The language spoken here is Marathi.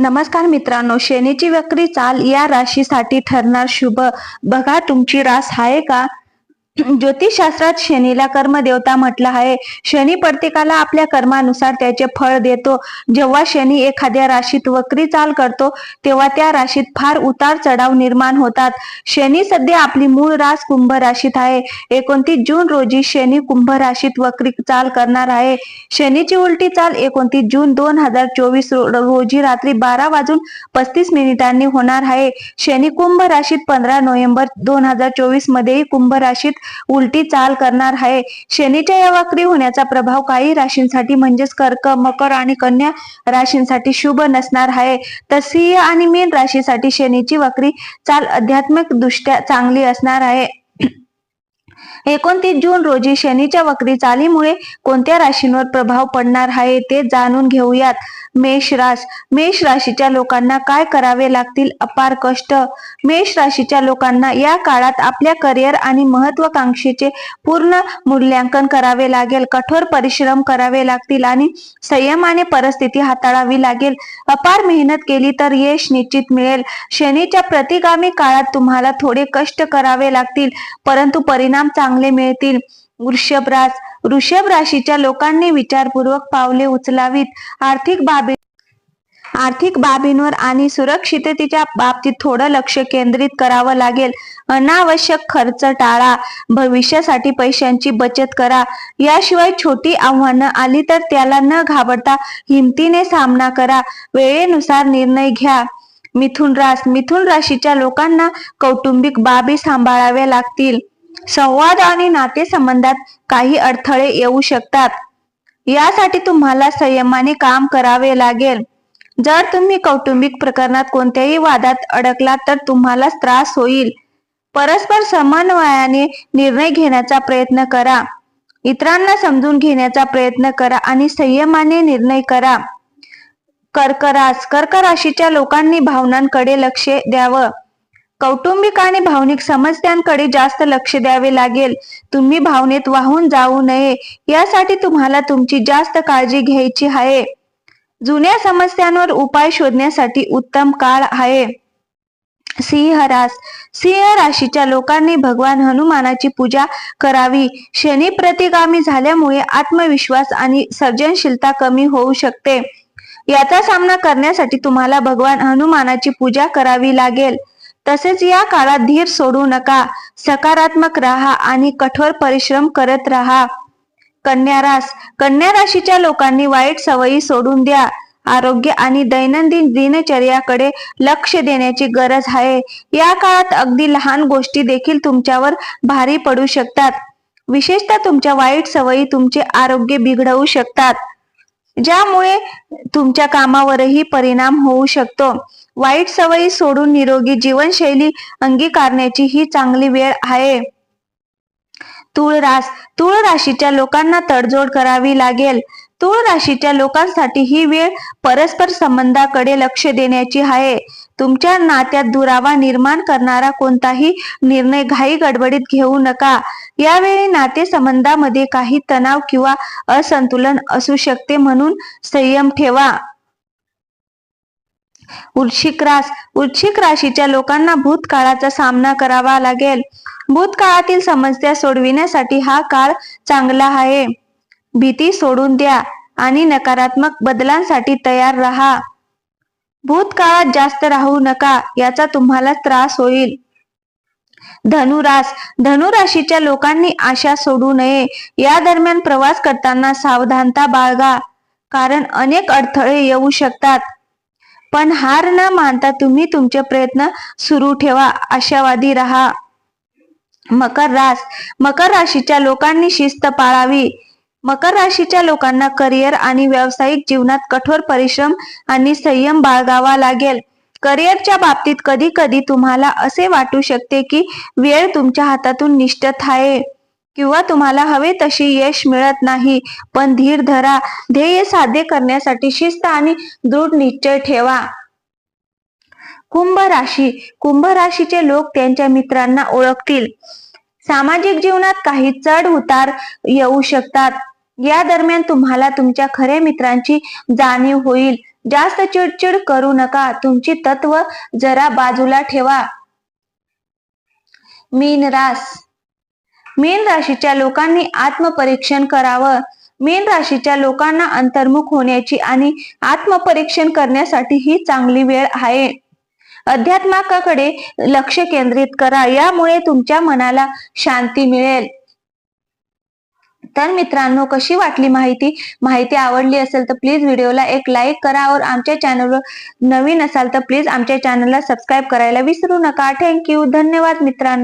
नमस्कार मित्रांनो शनीची वक्री चाल या राशीसाठी ठरणार शुभ. बघा तुमची रास आहे का? ज्योतिषशास्त्रात शनीला कर्मदेवता म्हटलं आहे. शनी प्रत्येकाला आपल्या कर्मानुसार त्याचे फळ देतो. जेव्हा शनी एखाद्या राशीत वक्री चाल करतो तेव्हा त्या राशीत फार उतार चढाव निर्माण होतात. शनी सध्या आपली मूळ रास कुंभ राशीत आहे. एकोणतीस जून रोजी शनी कुंभ राशीत वक्री चाल करणार आहे. शनीची उलटी चाल एकोणतीस जून दोन हजार चोवीस रोजी रात्री बारा वाजून पस्तीस मिनिटांनी होणार आहे. शनी कुंभ राशीत पंधरा नोव्हेंबर दोन हजार चोवीस मध्येही कुंभ राशीत उलटी चाल करणार आहे. शनीच्या या वक्री होण्याचा प्रभाव काही राशींसाठी म्हणजेच कर्क मकर आणि कन्या राशींसाठी शुभ नसणार आहे. तर आणि मीन राशीसाठी शनीची वक्री चाल आध्यात्मिक दृष्ट्या चांगली असणार आहे. एकोणतीस जून रोजी शनीच्या वक्री चालीमुळे कोणत्या राशींवर प्रभाव पडणार आहे ते जाणून घेऊयात. मेष राश. मेष राशीच्या लोकांना काय करावे लागतील? अपार कष्ट. मेष राशीच्या लोकांना या काळात आपल्या करिअर आणि महत्वाकांक्षेचे पूर्ण मूल्यांकन करावे लागेल. कठोर परिश्रम करावे लागतील आणि संयमाने परिस्थिती हाताळावी लागेल. अपार मेहनत केली तर यश निश्चित मिळेल. शनीच्या प्रतिगामी काळात तुम्हाला थोडे कष्ट करावे लागतील परंतु परिणाम चांगले मिळतील. वृषभराज वृषभ राशीच्या लोकांनी विचारपूर्वक पावले उचलावीत. आर्थिक बाबी आर्थिक बाबींवर आणि सुरक्षिततेच्या बाबतीत थोडं लक्ष केंद्रित करावं लागेल. अनावश्यक खर्च टाळा. भविष्यासाठी पैशांची बचत करा. याशिवाय छोटी आव्हानं आली तर त्याला न घाबरता हिमतीने सामना करा. वेळेनुसार निर्णय घ्या. मिथुन रास मिथुन राशीच्या लोकांना कौटुंबिक बाबी सांभाळाव्या लागतील. संवाद आणि नातेसंबंधात काही अडथळे येऊ शकतात. यासाठी तुम्हाला संयमाने काम करावे लागेल. जर तुम्ही कौटुंबिक प्रकरणात कोणत्याही वादात अडकलात तर तुम्हाला त्रास होईल. परस्पर समन्वयाने निर्णय घेण्याचा प्रयत्न करा. इतरांना समजून घेण्याचा प्रयत्न करा आणि संयमाने निर्णय करा. कर्करास कर्क राशीच्या लोकांनी भावनांकडे लक्ष द्यावं. कौटुंबिक आणि भावनिक समस्यांकडे जास्त लक्ष द्यावे लागेल. तुम्ही भावनेत वाहून जाऊ नये. यासाठी तुम्हाला तुमची जास्त काळजी घ्यायची आहे. जुन्या समस्यांवर उपाय शोधण्यासाठी उत्तम काळ आहे. सिंह रास. सिंह राशीच्या लोकांनी भगवान हनुमानाची पूजा करावी. शनी प्रतिगामी झाल्यामुळे आत्मविश्वास आणि सर्जनशीलता कमी होऊ शकते. याचा सामना करण्यासाठी तुम्हाला भगवान हनुमानाची पूजा करावी लागेल. तसेच या काळात धीर सोडू नका. सकारात्मक राहा आणि कठोर परिश्रम करत राहा. कन्या रास. कन्या राशीच्या लोकांनी वाईट सवयी सोडून द्या. आरोग्य आणि दैनंदिन दिनचर्याकडे लक्ष देण्याची गरज आहे. या काळात अगदी लहान गोष्टी देखील तुमच्यावर भारी पडू शकतात. विशेषतः तुमच्या वाईट सवयी तुमचे आरोग्य बिघडवू शकतात. ज्यामुळे तुमच्या कामावरही परिणाम होऊ शकतो. वाईट सवयी सोडून निरोगी जीवनशैली अंगीकारण्याची ही चांगली वेळ आहे. तुळ रास तुळ राशीच्या लोकांना तडजोड करावी लागेल. तुळ राशीच्या लोकांसाठी ही वेळ परस्पर संबंधाकडे लक्ष देण्याची आहे. तुमच्या नात्यात दुरावा निर्माण करणारा कोणताही निर्णय घाई गडबडीत घेऊ नका. यावेळी नातेसंबंधामध्ये काही तणाव किंवा असंतुलन असू शकते म्हणून संयम ठेवा. वृश्चिक रास. वृश्चिक राशीच्या लोकांना भूतकाळाचा सामना करावा लागेल. भूतकाळातील समस्या सोडविण्यासाठी हा काळ चांगला आहे. भीती सोडून द्या आणि नकारात्मक बदलांसाठी तयार राहा. भूतकाळात जास्त राहू नका याचा तुम्हाला त्रास होईल. धनुरास. धनुराशीच्या लोकांनी आशा सोडू नये. या दरम्यान प्रवास करताना सावधानता बाळगा. कारण अनेक अडथळे येऊ शकतात. पण हार न मानता तुम्ही तुमचे प्रयत्न सुरू ठेवा आशावादी राहा. मकर रास मकर राशीच्या लोकांनी शिस्त पाळावी. मकर राशीच्या लोकांना करिअर आणि व्यावसायिक जीवनात कठोर परिश्रम आणि संयम बाळगावा लागेल. करिअरच्या बाबतीत कधी कधी तुम्हाला असे वाटू शकते की वेळ तुमच्या हातातून निष्ठत आहे किंवा तुम्हाला हवे तशी यश मिळत नाही पण धीर धरा ध्येय साध्य करण्यासाठी शिस्त आणि दृढ निश्चय ठेवा. कुंभ राशी कुंभ राशीचे लोक त्यांच्या मित्रांना ओळखतील. सामाजिक जीवनात काही चढ उतार येऊ शकतात. या दरम्यान तुम्हाला तुमच्या खऱ्या मित्रांची जाणीव होईल. जास्त चिडचिड करू नका तुमची तत्व जरा बाजूला ठेवा. मीन रास मीन राशीच्या लोकांनी आत्मपरीक्षण करावं. मीन राशीच्या लोकांना अंतर्मुख होण्याची आणि आत्मपरीक्षण करण्यासाठी ही चांगली वेळ आहे. अध्यात्माकडे लक्ष केंद्रित करा यामुळे तुमच्या मनाला शांती मिळेल. तर मित्रांनो कशी वाटली माहिती? माहिती आवडली असेल तर प्लीज व्हिडिओला एक लाईक करा और आमच्या चॅनलवर नवीन असाल तर प्लीज आमच्या चॅनलला सबस्क्राईब करायला विसरू नका. थँक्यू धन्यवाद मित्रांनो.